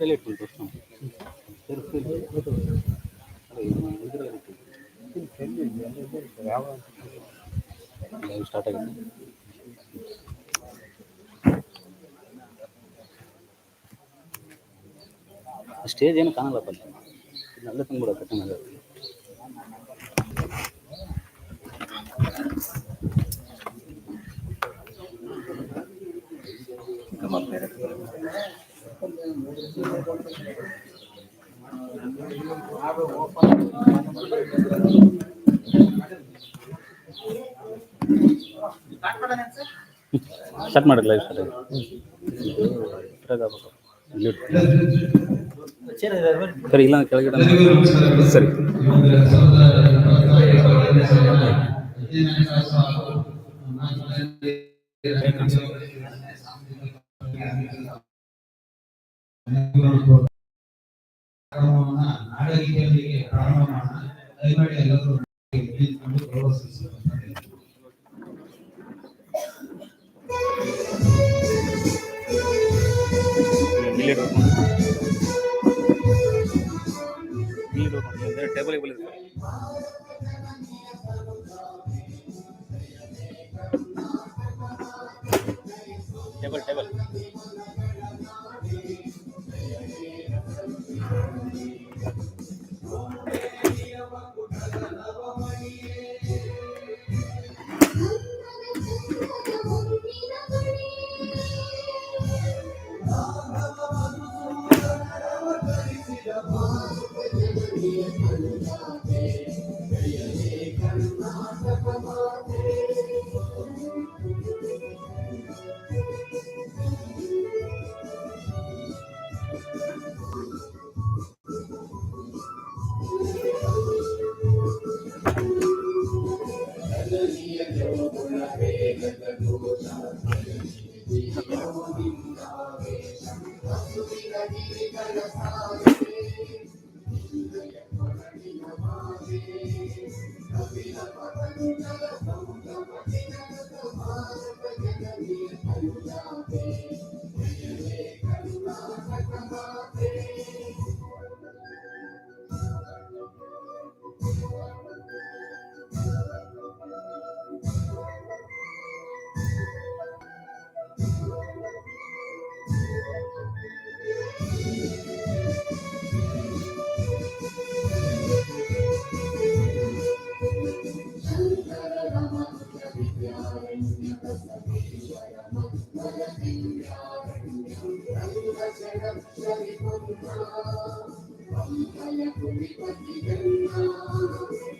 Hello ಚೇರಲ್ಲಿ ಇಟ್ಕೊಂಡು ಪ್ರಶ್ನೆ ಚೇರ್ ಫೀಲ್ ಲೈವ್ ಸ್ಟಾರ್ಟ್ ಆಗಿದೆ ಸ್ಟೇಜ್ ಏನು ಕಾಣಲ್ಲಪ್ಪ ಅಲ್ಲಿ ಅಲ್ಲೇ ತಂದ್ಬಿಡ ಕಟ್ಟೆ ಮೇಲೆ ಸ್ಟಾರ್ಟ್ ಮಾಡಿ ಲೈವ್ ಸ್ಟಾರ್ಟ್ ಸರಿ ಇಲ್ಲ ಕೆಳಗಡೆ. ಸರಿ. ಕಾರ್ಯಕ್ರಮವನ್ನ ರೀತಿಯೊಂದಿಗೆ ಪ್ರಾರಂಭ ಮಾಡೋಣ. ದಯಮಾಡಿ ಎಲ್ಲರೂ ಟೇಬಲ್ Thank you.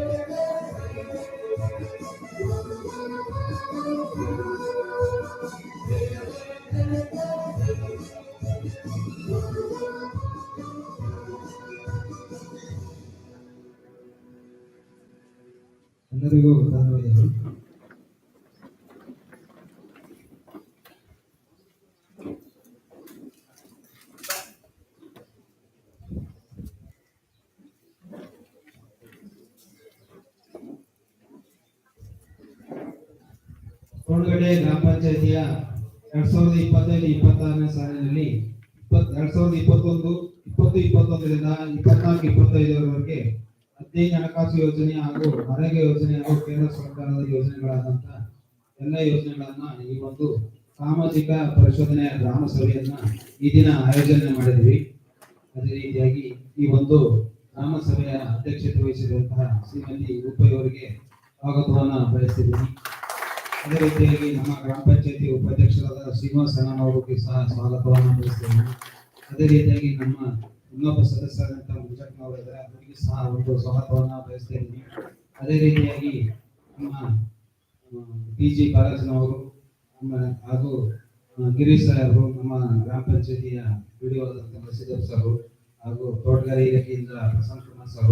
ಕೋಣಗಡೆ ಗ್ರಾಮ ಪಂಚಾಯತಿಯ ಎರಡ್ ಸಾವಿರದ ಇಪ್ಪತ್ತೈದು ಇಪ್ಪತ್ತಾರನೇ ಸಾಲಿನಲ್ಲಿ ಇಪ್ಪತ್ ಎರಡ್ ಸಾವಿರದ ಇಪ್ಪತ್ತೊಂದು, ಇಪ್ಪತ್ತು ಇಪ್ಪತ್ತೊಂದರಿಂದ ಇಪ್ಪತ್ನಾಲ್ಕು ಇಪ್ಪತ್ತೈದರವರೆಗೆ ಹದಿನೈದು ಹಣಕಾಸು ಯೋಜನೆ ಹಾಗೂ ಮನೆಗೆ ಯೋಜನೆ ಹಾಗೂ ಕೇಂದ್ರ ಸರ್ಕಾರದ ಯೋಜನೆಗಳಾದಂತ ಎಲ್ಲ ಯೋಜನೆಗಳನ್ನ ಈ ಒಂದು ಸಾಮಾಜಿಕ ಪರಿಶೋಧನೆ ಗ್ರಾಮ ಸಭೆಯನ್ನ ಈ ದಿನ ಆಯೋಜನೆ ಮಾಡಿದ್ವಿ. ಅದೇ ರೀತಿಯಾಗಿ ಈ ಒಂದು ಗ್ರಾಮ ಸಭೆಯ ಅಧ್ಯಕ್ಷತೆ ವಹಿಸಿರುವಂತಹ ಶ್ರೀಮತಿ ರೂಪಾಯಿ ಸ್ವಾಗತವನ್ನ ಬಯಸ್ತಿದ್ದೀನಿ. ಅದೇ ರೀತಿಯಾಗಿ ನಮ್ಮ ಗ್ರಾಮ ಪಂಚಾಯತಿ ಉಪಾಧ್ಯಕ್ಷರಾದ ಶ್ರೀನಿವಾಸ ಅವರಿಗೆ ಸಹ ಸ್ವಾಗತವನ್ನು ಬಯಸ್ತೇನೆ ಅದೇ ರೀತಿಯಾಗಿ ನಮ್ಮ ಇನ್ನೊಬ್ಬ ಸದಸ್ಯರಾದಂಥ ಮುಂಚಕ್ನವರು ಇದ್ದಾರೆ, ಅವರಿಗೆ ಸಹ ಒಂದು ಸ್ವಾಗತವನ್ನು ಬಯಸ್ತೇನೆ ಅದೇ ರೀತಿಯಾಗಿ ನಮ್ಮ ಪಿ ಜಿ ಬಾಲಾಜನವರು ಹಾಗೂ ಗಿರೀಶ್ ಅವರು, ನಮ್ಮ ಗ್ರಾಮ ಪಂಚಾಯತಿಯ ವಿಡಿಯೋ ಸಿದ್ದಪ್ಪ ಸರ್ ಹಾಗೂ ತೋಟಗಾರಿ ಇಲಾಖೆಯಿಂದ ಪ್ರಶಾಂತ್ ಕುಮಾರ್ ಸರ್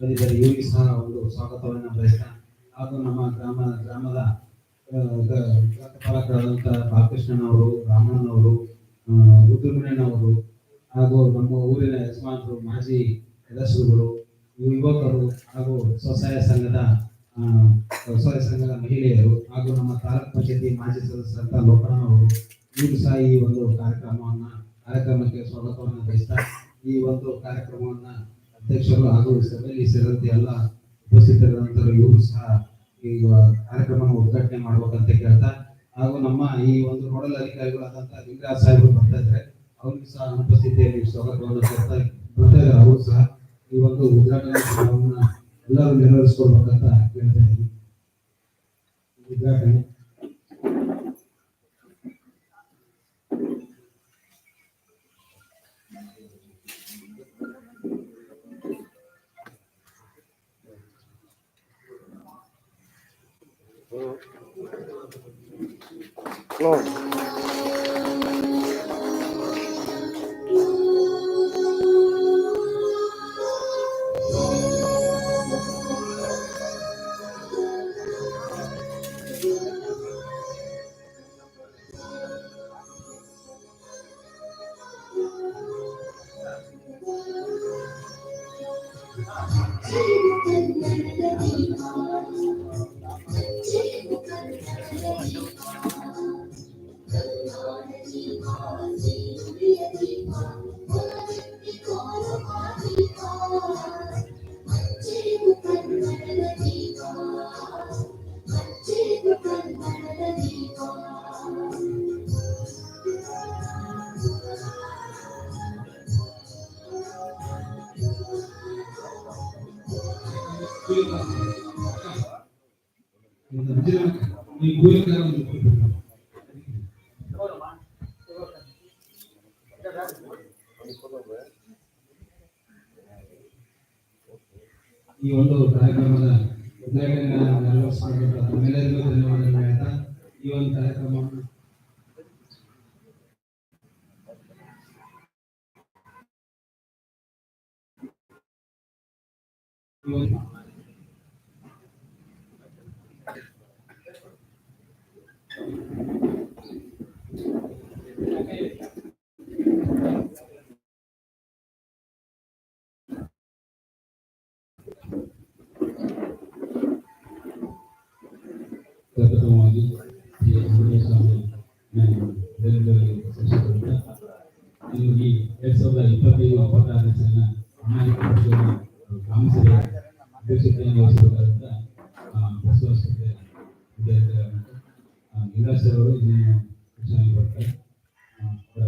ಬಂದಿದ್ದಾರೆ. ಇವರಿಗೆ ಸಹ ಒಂದು ಸ್ವಾಗತವನ್ನು ಬಯಸ್ತಾ ಹಾಗೂ ನಮ್ಮ ಗ್ರಾಮ, ಗ್ರಾಮದ ಗ್ರಂಥಪಾಲಕರಾದಂಥ ಬಾಲಕೃಷ್ಣನವರು, ರಾಮಣ್ಣನವರು ರುದ್ರಮಣ್ಣನವರು ಹಾಗೂ ನಮ್ಮ ಊರಿನ ಯಜಮಾನರು, ಮಾಜಿ ಸದಸ್ಯರುಗಳು ಯುವಕರು ಹಾಗೂ ಸ್ವಸಹಾಯ ಸಂಘದ ಸ್ವಸಹಾಯ ಸಂಘದ ಮಹಿಳೆಯರು ಹಾಗೂ ನಮ್ಮ ತಾಲೂಕ್ ಪಂಚಾಯತಿ ಮಾಜಿ ಸದಸ್ಯರಂತ ಲೋಕಣ್ಣನವರು ಇವರು ಸಹ ಈ ಒಂದು ಕಾರ್ಯಕ್ರಮವನ್ನು, ಕಾರ್ಯಕ್ರಮಕ್ಕೆ ಸ್ವಾಗತವನ್ನು ಬಯಸ್ತಾ ಈ ಒಂದು ಕಾರ್ಯಕ್ರಮವನ್ನು ಅಧ್ಯಕ್ಷರು ಹಾಗೂ ಸಭೆಯಲ್ಲಿ ಸೇರಿದಂತೆ ಎಲ್ಲ ಉಪಸ್ಥಿತರಿರುವಂತರು ಇವರು ಸಹ ಈ ಕಾರ್ಯಕ್ರಮ ಉದ್ಘಾಟನೆ ಮಾಡ್ಬೇಕಂತ ಕೇಳ್ತಾ, ಹಾಗೂ ನಮ್ಮ ಈ ಒಂದು ನೋಡಲ್ ಅಧಿಕಾರಿಗಳಾದಂತ ಲಿಂಗರಾಜ್ ಸಾಹೇಬರು ಬರ್ತಾ ಇದ್ದಾರೆ. ಅವ್ರಿಗೆ ಸಹ ಅನುಪಸ್ಥಿತಿಯಲ್ಲಿ ಸ್ವಾಗತವನ್ನು ಕೊಡ್ತಾ ಬರ್ತಾ ಅವರು ಸಹ ಈ ಒಂದು ಉದ್ಘಾಟನಾ ಎಲ್ಲರೂ ನೆರವೇರಿಸ್ಕೊಳ್ಬೇಕಂತ ಕೇಳ್ತಾ ಇದ್ದೀನಿ ಉದ್ಘಾಟನೆ. ಈ ಕಾರ್ಯಕ್ರಮದ ಉದ್ಘಾಟನೆ ಸ್ವಾಗತ ತಮ್ಮೆಲ್ಲರಿಗೂ ಧನ್ಯವಾದಗಳು ಹೇಳ್ತಾ ಈ ಒಂದು ಕಾರ್ಯಕ್ರಮವನ್ನು ಪ್ರಥಮವಾಗಿ ಈ ಆಂಜನೇಯ ಸ್ವಾಮಿ ನಾನು ಬೆಂಗಳೂರಿಗೆ ಸಂಸ್ಥೆಗಳಿಂದ ಇದು ಈ ಎರಡ್ ಸಾವಿರದ ಇಪ್ಪತ್ತೈದು ಇಪ್ಪತ್ತಾರನೇ ಸಾಲಿನ ಸಾಮಾಜಿಕ ಪರಿಶೋಧನಾ ಗ್ರಾಮಸಭೆಯ ಅಧ್ಯಕ್ಷತೆಯನ್ನು ವಹಿಸಬೇಕಾದಂತ ಬಸವಾಸ್ಪತ್ರೆ ವಿದ್ಯಾರ್ಥಿಗಳಾದಂಥ ಲಿಂಗರಾಜ್ ಸರ್ ಅವರು ಇದನ್ನು ಸೂಚನೆ ಕೊಡ್ತಾರೆ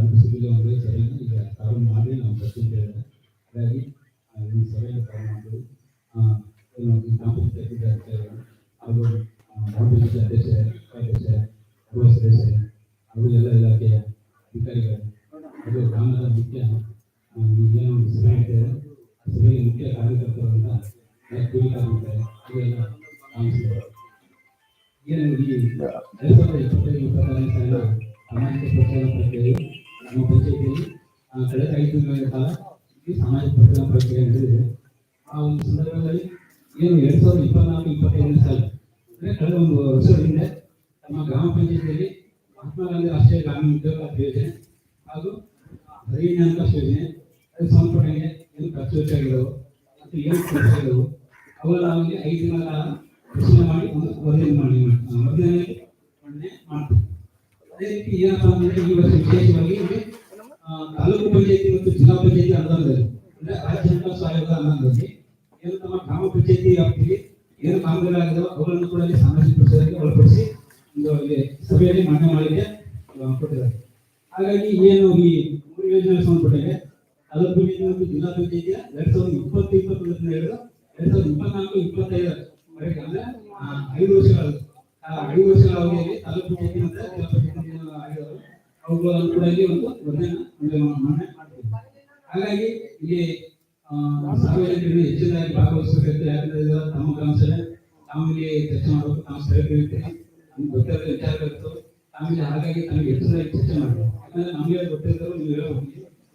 ಮುಗಿಸಿದ್ರೆ ಒಂದು ಸಭೆಯನ್ನು ಈಗ ಪ್ರಾರಂಭ ಮಾಡಿ ನಾವು ಬರ್ತೀನಿ ಹೇಳಿದ್ರೆ ಹಾಗಾಗಿ ಆ, ಈ ಸಭೆಯನ್ನು ಪ್ರಾರಂಭ ಮಾಡಿ ಆ, ಏನು ಗ್ರಾಮ ಪಂಚಾಯತ್ ಅಧ್ಯಕ್ಷರು ಹಾಗೂ ಆ, ಗ್ರಾಮ ಪಂಚಾಯತ್ ಅಧ್ಯಕ್ಷರೇ ಉಪಾಧ್ಯಕ್ಷರೇ ಗೃಹ ಸದಸ್ಯ ಹಾಗೂ ಇಲಾಖೆಯ ಅಧಿಕಾರಿಗಳು. ಹಾಗೂ ಗ್ರಾಮದ ಮುಖ್ಯ ಏನು ಸಭೆ ಇರ್ತದೆ ಸಭೆಗೆ ಮುಖ್ಯ ಕಾರ್ಯಕರ್ತರು ಅಂತ ಕೂಲಿ ಕಾರ್ಮಿಕರೇ ಇವೆಲ್ಲ ಕಾಣಿಸ್ತಾರೆ ಏನು ಈ ಎರಡ್ ಸಾವಿರದ ಇಪ್ಪತ್ತೈದು ಇಪ್ಪತ್ತಾರನೇ ಸಾಲಿನ ಸಾಮಾಜಿಕ ಕಾಲ ಈ ಸಾಮಾಜಿಕ ಪ್ರಕ್ರಿಯೆ ನಡೆದಿದೆ. ಆ ಒಂದು ಸಂದರ್ಭದಲ್ಲಿ ಏನು ಎರಡ್ ಸಾವಿರದ ಇಪ್ಪತ್ನಾಲ್ಕು, ಇಪ್ಪತ್ತೈದನೇ ಸಾಲ, ಅಂದ್ರೆ ಕಳೆದ ಒಂದು ವರ್ಷದ ನಮ್ಮ ಗ್ರಾಮ ಪಂಚಾಯತಿಯಲ್ಲಿ ಮಹಾತ್ಮ ಗಾಂಧಿ ರಾಷ್ಟ್ರೀಯ ಗ್ರಾಮೀಣ ಉದ್ಯೋಗ ಯೋಜನೆ ಹಾಗೂ ಹರಿಯಾಣ ಯೋಜನೆ ಅದು ಸಂಪೂರ್ಣಗೆ ಏನು ಖರ್ಚು ವೆಚ್ಚಗಳಿದವು ಮತ್ತು ಏನು ಖರ್ಚುಗಳಿದವು ಅವೆಲ್ಲ ಅವರಿಗೆ ಐದು ದಿನಗಳ ಕಾಲ ಪರಿಶೀಲನೆ ಮಾಡಿ ಒಂದು ವರದಿ ಮಾಡಿ ವರದಿಯಲ್ಲಿ ಮಂಡನೆ ಮಾಡ್ತೀವಿ. ಅದೇ ರೀತಿ ಏನಪ್ಪಾ ಅಂದರೆ ಈ ವರ್ಷ ವಿಶೇಷವಾಗಿ ಇಲ್ಲಿ, ತಾಲೂಕು ಪಂಚಾಯತಿ ಮತ್ತು ಜಿಲ್ಲಾ ಪಂಚಾಯತಿ ಅನುದಾನದಲ್ಲಿ ಅಂದರೆ ರಾಜ್ಯ ಹಣಕಾಸು ಆಯೋಗದ ಅನುದಾನದಲ್ಲಿ ಏನು ತಮ್ಮ ಗ್ರಾಮ ಪಂಚಾಯತಿ ವ್ಯಾಪ್ತಿಯಲ್ಲಿ ಏನು ಕಾಮಗಾರಿ ಆಗಿದೆ ಅವುಗಳನ್ನು ಕೂಡ ಸಾಮಾಜಿಕ ಪ್ರಚಾರಕ್ಕೆ ಒಳಪಡಿಸಿ ಒಂದು ಸಭೆಯಲ್ಲಿ ಮಂಡನೆ ಮಾಡಲಿಕ್ಕೆ ಕೊಟ್ಟಿದ್ದಾರೆ. ಹಾಗಾಗಿ ಏನು ಈ ಮೂರು ಯೋಜನೆ ಸಂಬಂಧಪಟ್ಟಿದೆ, ಅದರ ಬಗ್ಗೆ ಜಿಲ್ಲಾ ಪಂಚಾಯತಿಯ ಎರಡ್ ಸಾವಿರದ ಇಪ್ಪತ್ತು ಇಪ್ಪತ್ತೊಂದರಿಂದ ಹಿಡಿದು ಎರಡ್ ಸಾವಿರದ ಇಪ್ಪತ್ನಾಲ್ಕು ಇಪ್ಪತ್ತೈದು ಅಂದ್ರೆ ಐದು ವರ್ಷಗಳ ಆ, ಐದು ವರ್ಷಗಳ ಅವಧಿಯಲ್ಲಿ ತಾಲೂಕು ಪಂಚಾಯತಿ ಮತ್ತೆ ಜಿಲ್ಲಾ ಪಂಚಾಯತಿ ಆಗಿರೋದು ಅವುಗಳನ್ನು ಕೂಡ ಇಲ್ಲಿ ಒಂದು ಮಂಡನೆ ಮಂಡನೆ ಮಾಡ್ತೀವಿ. ಹಾಗಾಗಿ ಇಲ್ಲಿ ಸಾರ್ವಜನಿಕರಿಗೆ ಸಾರ್ವಜನಿಕರು ಹೆಚ್ಚಿನದಾಗಿ ಭಾಗವಹಿಸಬೇಕು ಯಾಕಂದ್ರೆ ತಮ್ಮ ತಮ್ಮ ತಾವು ಇಲ್ಲಿ ಚರ್ಚೆ ಮಾಡಬೇಕು, ತಾವು ಇರ್ತೀರಿ ನಮ್ಗೆ ಗೊತ್ತಿರೋ ವಿಚಾರಗಳಿರ್ತವೆ ಆಮೇಲೆ ಹಾಗಾಗಿ ತಮಗೆ ಹೆಚ್ಚಿನದಾಗಿ ಚರ್ಚೆ ಯಾಕಂದ್ರೆ ನಮಗೆ ಗೊತ್ತಿರ್ತಾರೋ ನೀವು ಹೇಳ್ಬೇಕು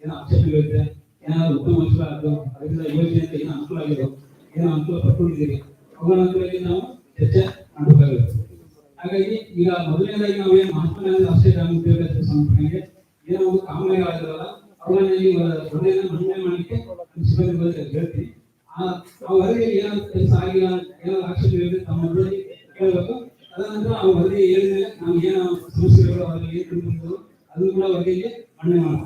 ಏನೋ ಇರುತ್ತೆ ಏನಾದ್ರು ಉತ್ತಮ ಅಂಶ ಅದು ಅದರಿಂದ ಯೋಜನೆಯಿಂದ ಏನೋ ಅನುಕೂಲ ಆಗಿದೆ, ಏನೋ ಅನುಕೂಲ ಪಡ್ಕೊಂಡಿದ್ದೀರಿ. ಅವುಗಳ ಅನುಕೂಲವಾಗಿ ನಾವು ಚರ್ಚೆ ಮಾಡಬೇಕಾಗುತ್ತೆ. ಹಾಗಾಗಿ ಈಗ ಮೊದಲನೇದಾಗಿ ನಾವು ಏನು ಮಹಾತ್ಮ ಗಾಂಧಿ ರಾಷ್ಟ್ರೀಯ ಗ್ರಾಮೀಣ ಉದ್ಯೋಗ ಸಂಘಟನೆಗೆ ಏನೋ ಒಂದು ಕಾಮಗಾರಿಗಳಿದಾವಲ್ಲ ಅವುಗಳಲ್ಲಿ ವರದಿಯನ್ನು ಮಂಡನೆ ಮಾಡಲಿಕ್ಕೆ ಸಿಬ್ಬಂದಿ ಸಿಬ್ಬಂದಿಗಳಿಗೆ ಹೇಳ್ತೀನಿ. ಆ ಅವರಿಗೆ ಏನೋ ಕೆಲಸ ಆಗಿಲ್ಲ, ಏನೋ ಆಕ್ಷೇಪ ಇದ್ರೆ ತಮ್ಮ ಕೇಳಬೇಕು. ತದನಂತರ ಆ ವರದಿ ಹೇಳಿದ್ರೆ ನಾವು ಏನೋ ಸಮಸ್ಯೆಗಳು ಅವರಿಗೆ ಏನು ತಿಳ್ಕೊಂಡು ಅದನ್ನು ಕೂಡ ವರದಿಯಲ್ಲಿ ಮಣ್ಣೆ ಮಾಡೋಣ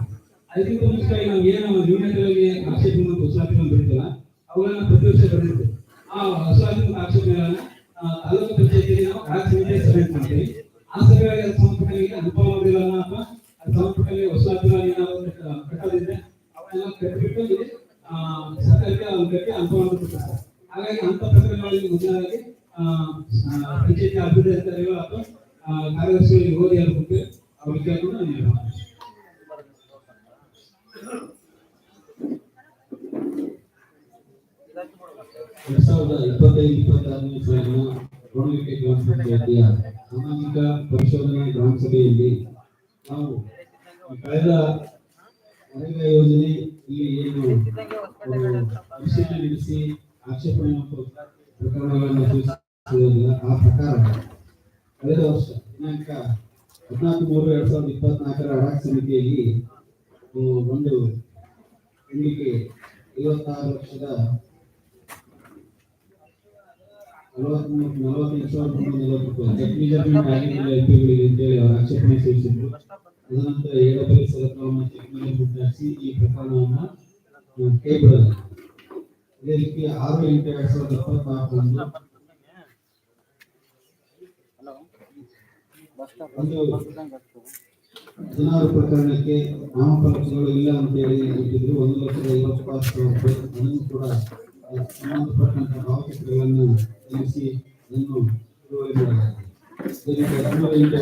ಅದಕ್ಕಿಂತ ಮುಂಚಿತವಾಗಿ ನಾವು ಏನು ನ್ಯೂನತೆಗಳಿಗೆ ಆಕ್ಷೇಪ ಮತ್ತು ಉತ್ಸಾಹಗಳನ್ನು ಬಿಡ್ತೀವಲ್ಲ ಅವುಗಳನ್ನ ಪ್ರತಿ ವರ್ಷ ಬರೀತೀವಿ ಆ ಉತ್ಸಾಹ ಮತ್ತು ಆಕ್ಷೇಪಗಳನ್ನ ಆ, ತಾಲೂಕು ಪಂಚಾಯತಿಯಲ್ಲಿ ನಾವು ರಾಜ್ಯ ಸಮಿತಿ ಸಭೆ ಮಾಡ್ತೀವಿ. ಆ ಸಭೆಗಳಿಗೆ ಅದು ಸಂಪುಟಗಳಿಗೆ ಅನುಭವ ವರದಿಗಳನ್ನ ಅಥವಾ ಅದು ಸಂಪುಟಗಳಿಗೆ ಏನಾದ್ರು ಕಟ್ಟ- ಕಟ್ಟೋದಿದ್ರೆ ಅವನ್ನೆಲ್ಲ ಕಟ್ಟಿಬಿಟ್ಟು ಸರ್ಕಾರಕ್ಕೆ ಅವ್ರು ಕಟ್ಟಿ ಹಾಗಾಗಿ ಅಂತ ಆ, ಆ, ಪಂಚಾಯತಿ ಅಭಿವೃದ್ಧಿ ಅಧಿಕಾರಿಗಳು ಅಥವಾ ಕಾರ್ಯದರ್ಶಿಗಳಿಗೆ ಓದಿ ಹೇಳ್ಬಿಟ್ಟು ಅವ್ರಿಗೆ ಕೇಳ್ಕೊಂಡು ನಾನು ಹೇಳ್ತೀನಿ. ಎರಡ್ ಸಾವಿರದ ಇಪ್ಪತ್ತೈದು, ಇಪ್ಪತ್ತಾರನೇ ಸಾಲಿನ ಗೋಣವಿಕೆ ಗ್ರಾಮ ಪಂಚಾಯತಿಯ ಸಾಮಾಜಿಕ ಪರಿಶೋಧನಾ ಗ್ರಾಮ ಸಭೆಯಲ್ಲಿ ನಾವು ಕಳೆದ ನರೇಗಾ ಯೋಜನೆ ಇಲ್ಲಿ ಏನು ಪರಿಶೀಲನೆ ನಡೆಸಿ, ಆಕ್ಷೇಪಣೆ ಪ್ರಕರಣಗಳನ್ನು ಆ ಪ್ರಕಾರ ಕಳೆದ ವರ್ಷ, ದಿನಾಂಕ ಹದಿನಾಲ್ಕು ಮೂರು, ಎರಡ್ ಸಾವಿರದ ಇಪ್ಪತ್ನಾಲ್ಕರ ಅಡಾಕ್ ಸಮಿತಿಯಲ್ಲಿ ಒಂದು ಹೆಣ್ಣಿಗೆ ಐವತ್ತಾರು ಲಕ್ಷದ ನಲವತ್ಮೂರು, ನಲವತ್ತೈದು ಸಾವಿರದ ನಲವತ್ತು ಆಕ್ಷೇಪಣೆ ನಡೆಸಿ ಈ ಪ್ರಕರಣವನ್ನ ಕೈ ಅದೇ ರೀತಿ ಆರು ಎಂಟು ಎರಡ್ ಸಾವಿರದ ಇಪ್ಪತ್ನಾಲ್ಕರಂದು ಹದಿನಾರು ಪ್ರಕರಣಕ್ಕೆ ನಾಮಫಲಕಗಳು ಇಲ್ಲ ಅಂತ ಹೇಳಿ ಇಟ್ಟಿದ್ರು ಒಂದು ಲಕ್ಷದ ಐವತ್ತು ಸಾವಿರ ರೂಪಾಯಿ ಅದನ್ನು ಕೂಡ ಸಂಬಂಧಪಟ್ಟಂತ ಭಾವಚಿತ್ರಗಳನ್ನು ಸಲ್ಲಿಸಿ ಅದನ್ನು ತಿಳುವಳಿ ಮಾಡಲಾಗಿದೆ.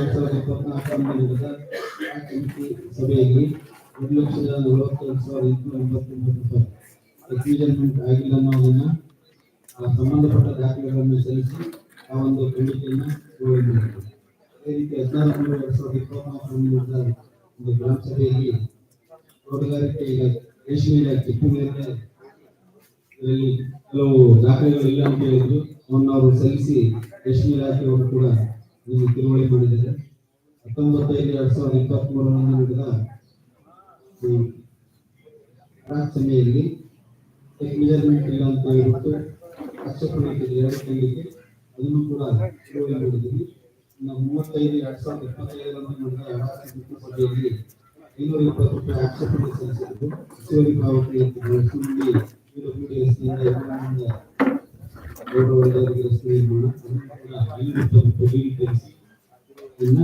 ಸಾವಿರದ ಇಪ್ಪತ್ನಾಲ್ಕರಂದು ನಡೆದ ಆ ಸಮಿತಿ ಸಭೆಯಲ್ಲಿ ಒಂದು ಲಕ್ಷದ ನಲವತ್ತೆರಡು ಸಾವಿರದ ಎಂಟುನೂರ ಎಂಬತ್ತೊಂಬತ್ತು ರೂಪಾಯಿ ಚೆಕ್ ಆಗಿಲ್ಲ ಅನ್ನೋದನ್ನ ಆ ಸಂಬಂಧಪಟ್ಟ ದಾಖಲೆಗಳನ್ನು ಸಲ್ಲಿಸಿ ಆ ಒಂದು ಕಮಿಟಿಯನ್ನು ತಿಳುವಳಿ ಮಾಡಿದ್ದಾರೆ ಅದೇ ಹದಿನಾಲ್ಕು ಎರಡ್ ಸಾವಿರದ ಇಪ್ಪತ್ನಾಲ್ಕರಂದು ಒಂದು ಗ್ರಾಮ ಸಭೆಯಲ್ಲಿ ತೋಟಗಾರಿಕೆ ರೇಷ್ಮೆ ಇಲಾಖೆ ಇದರಲ್ಲಿ ಕೆಲವು ದಾಖಲೆಗಳು ಇಲ್ಲ ಅಂತ ಹೇಳಿದ್ರು ಅವನ್ನ ಅವರು ಸಲ್ಲಿಸಿ ರೇಷ್ಮೆ ಇಲಾಖೆಯವರು ಕೂಡ ಇದನ್ನು ತಿಳುವಳಿ ಮಾಡಿದ್ದಾರೆ. ಹತ್ತೊಂಬತ್ತೈದು ಎರಡ್ ಸಾವಿರದ ಇಪ್ಪತ್ತ್ ಮೂರರಂದು ನಡೆದ ಸಭೆಯಲ್ಲಿ ಮೆಜರ್ಮೆಂಟ್ ಇಲ್ಲ ಅಂತ ಹೇಳ್ಬಿಟ್ಟು ಅಕ್ಷಪ್ರಣಿಕೆ ಎರಡು ಕಂಡಿದೆ ಅದನ್ನು ಕೂಡ ತಿಳುವಳಿ ಮಾಡಿದ್ದೀವಿ ಮೂವತ್ತೈದು ಎರಡ್ ಸಾವಿರದ ಇಪ್ಪತ್ತೈದರಂದು ನಡೆದ ಐನೂರ ಇಪ್ಪತ್ತು ರೂಪಾಯಿ ಆಕ್ಷೇಪಣೆ ಸಲ್ಲಿಸಿದ್ದು ಹೆಚ್ಚುವರಿ ಪಾವತಿ ಬಳಸಿಕೊಂಡು ನಾವು ರಸ್ತೆಯಿಂದ ಯಮುನಾದಿಂದ ಗೌರವವಾಗಿ ರಸ್ತೆ ನಿರ್ಮಾಣ ಅದನ್ನು ಕೂಡ ಐನೂರ ಇಪ್ಪತ್ತು ರೂಪಾಯಿ ಬೀಳಿತರಿಸಿ ಇದನ್ನ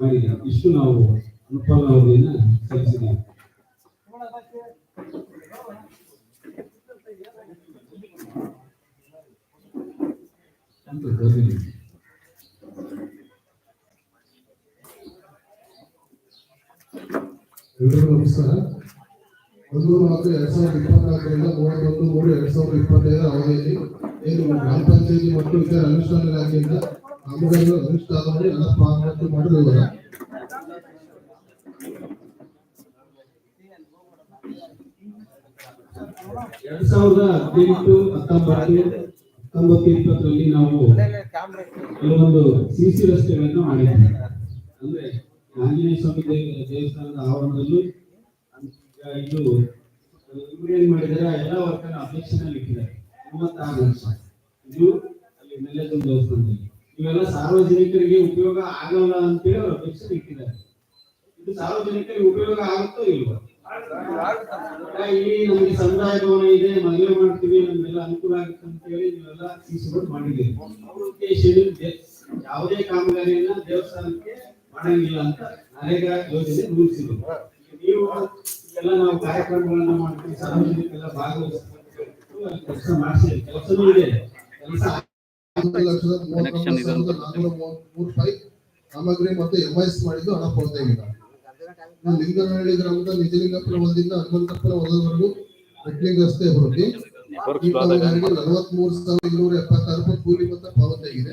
ಮಾಡಿದ್ದೀವಿ ಇಷ್ಟು ನಾವು ಅನುಪಲ್ಲಾವಧಿಯನ್ನ ಸೇರಿಸಿದ್ದೀವಿ ಅಂತ ಎಲ್ರಿಗೂ ನಮಸ್ಕಾರ ಒಂದು ನಾಲ್ಕು ಎರಡ್ ಸಾವಿರದ ಇಪ್ಪತ್ನಾಲ್ಕರಿಂದ ಮೂವತ್ತೊಂದು, ಮೂರು ಎರಡ್ ಸಾವಿರದ ಇಪ್ಪತ್ತೈದರ ಅವಧಿಯಲ್ಲಿ ಏನು ಗ್ರಾಮ ಪಂಚಾಯತಿ ಮತ್ತು ಇತರ ಅನುಷ್ಠಾನ ಇಲಾಖೆಯಿಂದ ಕಾಮಗಾರಿಗಳು ಅನುಷ್ಠಾನವನ್ನು ಎಲ್ಲ ಪ್ರಾರಂಭ ಮಾಡಿರುವುದರ ಎರಡ್ ಸಾವಿರದ ಹದಿನೆಂಟು, ಹತ್ತೊಂಬತ್ತು ಹತ್ತೊಂಬತ್ತು, ಇಪ್ಪತ್ತರಲ್ಲಿ ನಾವು ಕೆಲವೊಂದು ಸಿಸಿ ರಸ್ತೆಗಳನ್ನು ಮಾಡಿದ್ವಿ ಅಂದ್ರೆ ಆಂಜನೇಯ ಸ್ವಾಮಿ ದೇವ- ದೇವಸ್ಥಾನದ ಆವರಣದಲ್ಲಿ ಇದು ಏನ್ ಮಾಡಿದಾರೆ ಎಲ್ಲ ವರ್ಕನ ಅಧ್ಯಕ್ಷನಲ್ಲಿ ಇಟ್ಟಿದ್ದಾರೆ. ಮೂವತ್ತಾರು ಲಕ್ಷ ಇದು ಅಲ್ಲಿ ನೆಲೆದೊಂದು ದೇವಸ್ಥಾನದಲ್ಲಿ. ಇವೆಲ್ಲ ಸಾರ್ವಜನಿಕರಿಗೆ ಉಪಯೋಗ ಆಗಲ್ಲ ಅಂತೇಳಿ ಅವ್ರು ಅಧ್ಯಕ್ಷರು ಇಟ್ಟಿದ್ದಾರೆ. ಇದು ಸಾರ್ವಜನಿಕರಿಗೆ ಉಪಯೋಗ ಆಗುತ್ತೋ ಇಲ್ವೋ? ಇಲ್ಲಿ ನಮಗೆ ಸಮುದಾಯ ಭವನ ಇದೆ ಮದುವೆ ಮಾಡ್ತೀವಿ, ನಮ್ಗೆಲ್ಲ ಅನುಕೂಲ ಆಗುತ್ತೆ ಅಂತ ಹೇಳಿ ನೀವೆಲ್ಲ ಸೀಸುಗಳು ಮಾಡಿದ್ದೀರಿ. ಯಾವುದೇ ಕಾಮಗಾರಿಯನ್ನ ದೇವಸ್ಥಾನಕ್ಕೆ ಮಾಡಂಗಿಲ್ಲ ಅಂತ ನರೇಗಾ ಯೋಜನೆ ರೂಪಿಸಿದ್ರು ನೀವು ಎಲ್ಲ ನಾವು ಕಾರ್ಯಕ್ರಮಗಳನ್ನ ಮಾಡ್ತೀವಿ ಸಾರ್ವಜನಿಕರೆಲ್ಲ ಭಾಗವಹಿಸ್ಕೊಂಡು ಕೆಲಸ ಮಾಡಿಸಿ ಕೆಲಸನೂ ಇದೆ. ಕೆಲಸ ಕಾಮಗಾರಿ ಮತ್ತು ಎಂಐಎಸ್ ಮಾಡಿದ್ದು ಹಣ ಕೊಡ್ತಾ ಇಲ್ಲ ಲಿಂಗನಹಳ್ಳಿ ಗ್ರಾಮದ ನಿಜಲಿಂಗಪುರ ಒಂದಿಂದ ಹನುಮಂತಪುರ ಒಂದರವರೆಗೂ ಮೆಟ್ಲಿಂಗ್ ರಸ್ತೆ ಹೊರಟಿ ನಲವತ್ಮೂರು ಸಾವಿರದ ಇನ್ನೂರ ಎಪ್ಪತ್ತಾರು ರೂಪಾಯಿ ಕೂಲಿ ಮೊತ್ತ ಪಾವತಿಯಾಗಿದೆ.